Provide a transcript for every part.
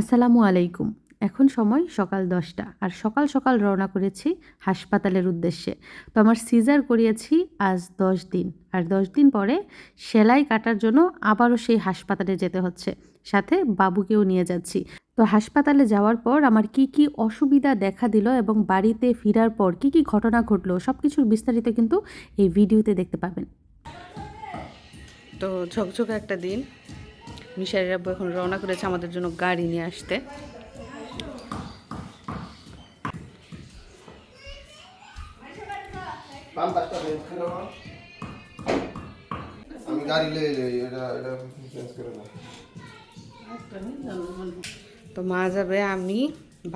আসসালামু আলাইকুম। এখন সময় সকাল দশটা, আর সকাল সকাল রওনা করেছি হাসপাতালের উদ্দেশ্যে। তো আমার সিজার করিয়েছি আজ দশ দিন, আর দশ দিন পরে সেলাই কাটার জন্য আবারও সেই হাসপাতালে যেতে হচ্ছে। সাথে বাবুকেও নিয়ে যাচ্ছি। তো হাসপাতালে যাওয়ার পর আমার কি কি অসুবিধা দেখা দিল এবং বাড়িতে ফেরার পর কি কি ঘটনা ঘটলো সব কিছুর বিস্তারিত কিন্তু এই ভিডিওতে দেখতে পাবেন। তো ঝকঝকে একটা দিন। মিশারির আব্বু এখন রওনা করেছে আমাদের জন্য গাড়ি নিয়ে আসতে। পাম পাঁচটা চেঞ্জ করে দাও। আমি গাড়ি এটা এটা চেঞ্জ করে তো মা যাবে আমি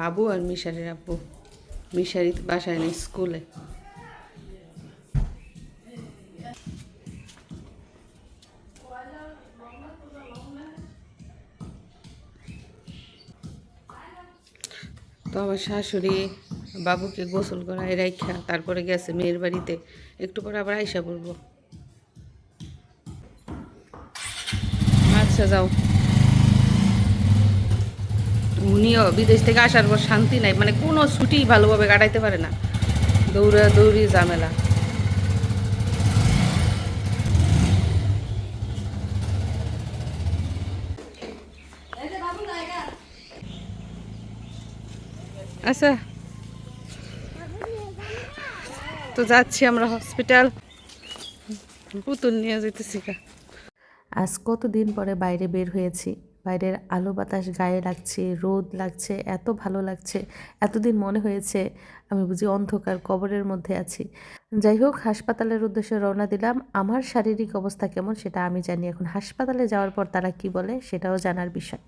বাবু আর মিশারির আব্বু মিশারি বাসায় নেই স্কুলে। তো আমার শাশুড়ি বাবুকে গোসল করায় রাইখা, তারপরে গেছে মেয়ের বাড়িতে। একটু পরে আবার আইসা পড়ব। আচ্ছা যাও। উনিও বিদেশ থেকে আসার পর শান্তি নাই মানে কোনো ছুটি ভালোভাবে কাটাইতে পারে না। দৌড়া দৌড়ি ঝামেলা। আচ্ছা। তো যাচ্ছি আমরা হসপিটাল পুতুল নিয়ে যেতেছি আজ কতদিন পরে বাইরে বের হয়েছি? বাইরের আলো বাতাস গায়ে লাগছে, রোদ লাগছে, এত ভালো লাগছে, এতদিন মনে হয়েছে আমি বুঝি অন্ধকার কবরের মধ্যে আছি। যাই হোক, হাসপাতালের উদ্দেশ্যে রওনা দিলাম। আমার শারীরিক অবস্থা কেমন সেটা আমি জানি। এখন হাসপাতালে যাওয়ার পর তারা কি বলে সেটাও জানার বিষয়।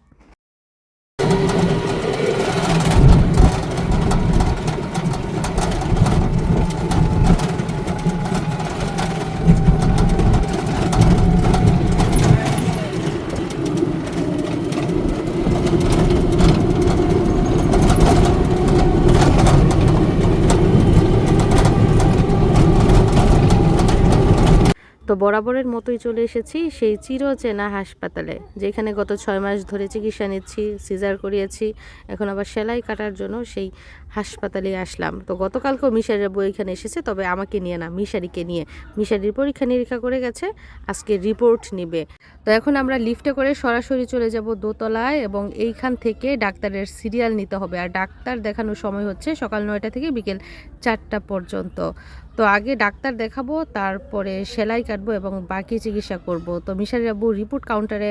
তো বরাবরের মতোই চলে এসেছি সেই চিরচেনা হাসপাতালে, যেখানে গত ছয় মাস ধরে চিকিৎসা নিচ্ছি, সিজার করিয়েছি, এখন আবার সেলাই কাটার জন্য সেই হাসপাতালে আসলাম। তো গতকালকেও মিশারির বই এখানে এসেছে, তবে আমাকে নিয়ে না, মিশারিকে নিয়ে। মিশারির পরীক্ষা নিরীক্ষা করে গেছে, আজকে রিপোর্ট নিবে। তো এখন আমরা লিফটে করে সরাসরি চলে যাব দোতলায় এবং এইখান থেকে ডাক্তারের সিরিয়াল নিতে হবে। আর ডাক্তার দেখানোর সময় হচ্ছে সকাল নয়টা থেকে বিকেল চারটা পর্যন্ত। তো আগে ডাক্তার দেখাবো, তারপরে সেলাই কাটবো এবং বাকি চিকিৎসা করব। তো মিশারি আব্বু রিপোর্ট কাউন্টারে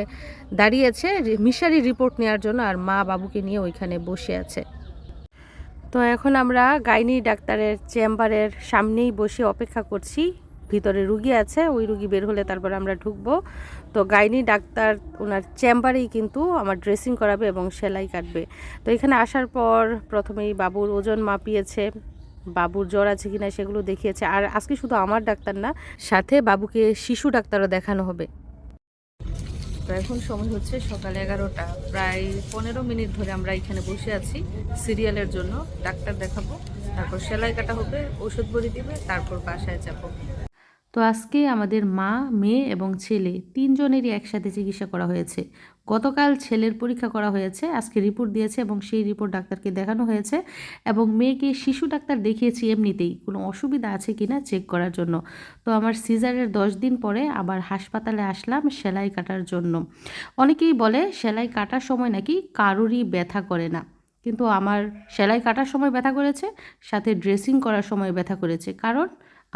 দাঁড়িয়েছে মিশারি রিপোর্ট নেওয়ার জন্য আর মা বাবুকে নিয়ে ওইখানে বসে আছে। তো এখন আমরা গাইনি ডাক্তারের চেম্বারের সামনেই বসে অপেক্ষা করছি। ভিতরে রুগী আছে, ওই রুগী বের হলে তারপর আমরা ঢুকবো। তো গাইনি ডাক্তার ওনার চেম্বারেই কিন্তু আমার ড্রেসিং করাবে এবং সেলাই কাটবে। তো এখানে আসার পর প্রথমেই বাবুর ওজন মাপিয়েছে, বাবুর জ্বর আছে কিনা সেগুলো দেখিয়েছে। আর আজকে শুধু আমার ডাক্তার না, সাথে বাবুকে শিশু ডাক্তারও দেখানো হবে। তো এখন সময় হচ্ছে সকাল এগারোটা। প্রায় পনেরো মিনিট ধরে আমরা এখানে বসে আছি সিরিয়ালের জন্য। ডাক্তার দেখাবো, তারপর সেলাই কাটা হবে, ওষুধ ভরি দিবে, তারপর বাসায় যাব। তো আজকে আমাদের মা, মেয়ে এবং ছেলে তিনজনেরই একসাথে চিকিৎসা করা হয়েছে। গতকাল ছেলের পরীক্ষা করা হয়েছে, আজকে রিপোর্ট দিয়েছে এবং সেই রিপোর্ট ডাক্তারকে দেখানো হয়েছে এবং মেয়েকে শিশু ডাক্তার দেখিয়েছি এমনিতেই, কোনো অসুবিধা আছে কি না চেক করার জন্য। তো আমার সিজারের দশ দিন পরে আবার হাসপাতালে আসলাম সেলাই কাটার জন্য। অনেকেই বলে সেলাই কাটার সময় নাকি কারোরই ব্যথা করে না। কিন্তু আমার সেলাই কাটার সময় ব্যথা করেছে, সাথে ড্রেসিং করার সময় ব্যথা করেছে, কারণ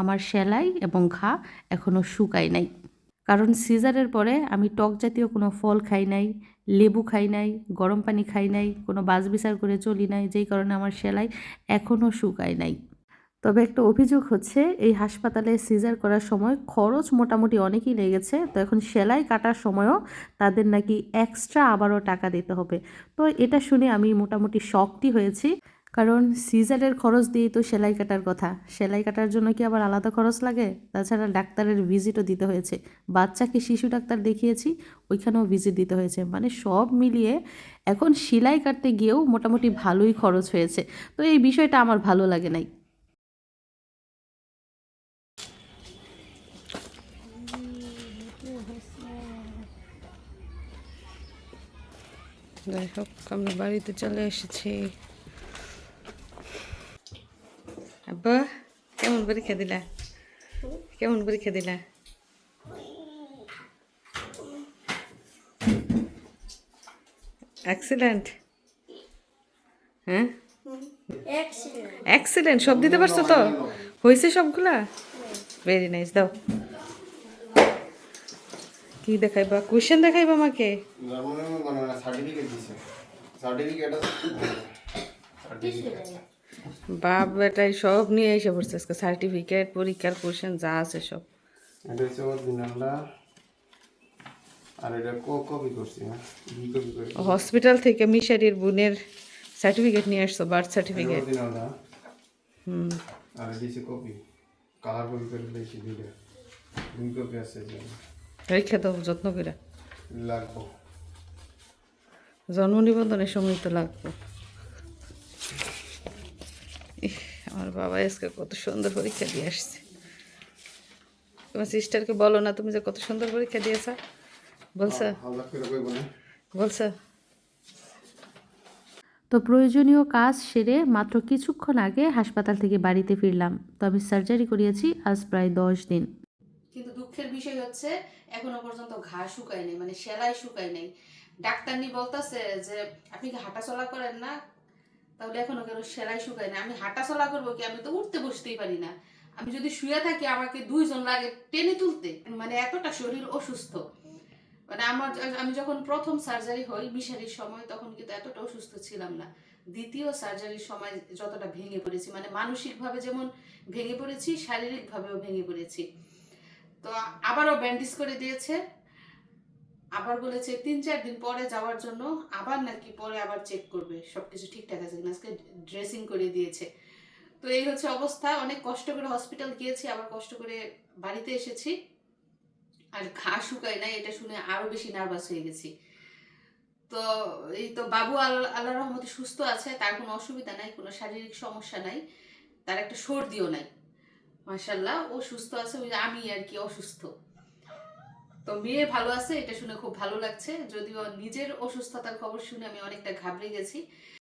আমার সেলাই এবং ঘা এখনও শুকায় নাই। কারণ সিজারের পরে আমি টক জাতীয় কোনো ফল খাই নাই, লেবু খাই নাই, গরম পানি খাই নাই, কোনো বাজ বিচার করে চলি নাই, যেই কারণে আমার সেলাই এখনও শুকায় নাই। তবে একটা অভিযোগ হচ্ছে, এই হাসপাতালে সিজার করার সময় খরচ মোটামুটি অনেকই লেগেছে, তো এখন সেলাই কাটার সময়ও তাদের নাকি এক্সট্রা আবারও টাকা দিতে হবে। তো এটা শুনে আমি মোটামুটি শক্তি হয়েছি। কারণ সিজারের খরচ দিয়েই তো সেলাই কাটার কথা। সেলাই কাটার জন্য কি আবার আলাদা খরচ লাগে? তাছাড়া ডাক্তারের ভিজিটও দিতে হয়েছে। বাচ্চাকে শিশু ডাক্তার দেখিয়েছি, ওইখানেও ভিজিট দিতে হয়েছে। মানে সব মিলিয়ে এখন সেলাই কাটতে গিয়েও মোটামুটি ভালোই খরচ হয়েছে। তো এই বিষয়টা আমার ভালো লাগে নাই। যাই হোক, আমরা বাড়িতে চলে এসেছি। আব্বা কেমন পরীক্ষা দিলা কেমন পরীক্ষা দিলা এক্সিলেন্ট হ্যাঁ? এক্সিলেন্ট সব দিতে পারছ তো? হয়েছে সবগুলা? ভেরি নাইস দাও। কি দেখাইবা? কোয়েশ্চেন দেখাইবা আমাকে? মানে সার্টিফিকেট দিছে। সার্টিফিকেট সার্টিফিকেট বাপ বেটাই সব নিয়ে এসে পড়ছে আজকে। সার্টিফিকেট পরীক্ষার কোশ্চেন যা আছে সব। এটা হচ্ছে অরিজিনালটা আর এটা কপি করছি হ্যাঁ? হসপিটাল থেকে মিশারির বোনের সার্টিফিকেট নিয়ে আসছো বার্থ সার্টিফিকেট হুম। আর দিছে কপি। কালার কপি করে দিয়েছি দুইটা। দুই কপি আছে রেখে দাও যত্ন করে। লাগবো। জন্ম নিবন্ধনের সময় তো লাগবে। আমার বাবা আজকে কত সুন্দর পরীক্ষা দিয়ে আসছে। তোমার সিস্টারকে বলো না তুমি যে কত সুন্দর পরীক্ষা দিয়েছা। বলছো? করে কইব না বলছো? তো প্রয়োজনীয় কাজ সেরে মাত্র কিছুক্ষণ আগে হাসপাতাল থেকে বাড়িতে ফিরলাম। তো আমি সার্জারি করিয়েছি আজ প্রায় দশ দিন। কিন্তু দুঃখের বিষয় হচ্ছে এখনও পর্যন্ত ঘা শুকায় নাই মানে সেলাই শুকায় নাই ডাক্তারনি বলতেছে যে আপনি কি হাঁটা চলা করেন না? তাহলে এখনও কেন সেলাই শুকায় না। আমি হাঁটা চলা করব কি? আমি তো উঠতে বসতেই পারি না। আমি যদি শুয়ে থাকি, আমাকে দুইজন লাগে টেনে তুলতে। মানে এতটা শরীর অসুস্থ। মানে আমার আমি যখন প্রথম সার্জারি হই, মিশারির সময়, তখন কিন্তু এতটা অসুস্থ ছিলাম না। দ্বিতীয় সার্জারির সময় যতটা ভেঙে পড়েছি মানে মানসিকভাবে যেমন ভেঙে পড়েছি, শারীরিকভাবেও ভেঙে পড়েছি। তো আবারও ব্যান্ডেজ করে দিয়েছে। আবার বলেছে, তিন, চার দিন পরে যাওয়ার জন্য আবার নাকি পরে আবার চেক করবে। সবকিছু ঠিকঠাক আছে কিনা? আজকে ড্রেসিং করে দিয়েছে। তো এই হচ্ছে অবস্থা। অনেক কষ্ট করে হসপিটাল গিয়েছি, আবার কষ্ট করে বাড়িতে এসেছি। আর ঘা শুকায় নাই, এটা শুনে আরও বেশি নার্ভাস হয়ে গেছি। তো এই তো বাবু আল্লাহ আল্লাহ রহমতে সুস্থ আছে, তার কোনো অসুবিধা নাই, কোনো শারীরিক সমস্যা নাই, তার একটা সর্দিও নাই। মাশাল্লাহ ও সুস্থ আছে, ওই আমি আর কি অসুস্থ। তো মেয়ে ভালো আছে, এটা শুনে খুব ভালো লাগছে। যদিও নিজের অসুস্থতার খবর শুনে আমি অনেকটা ঘাবড়ে গেছি।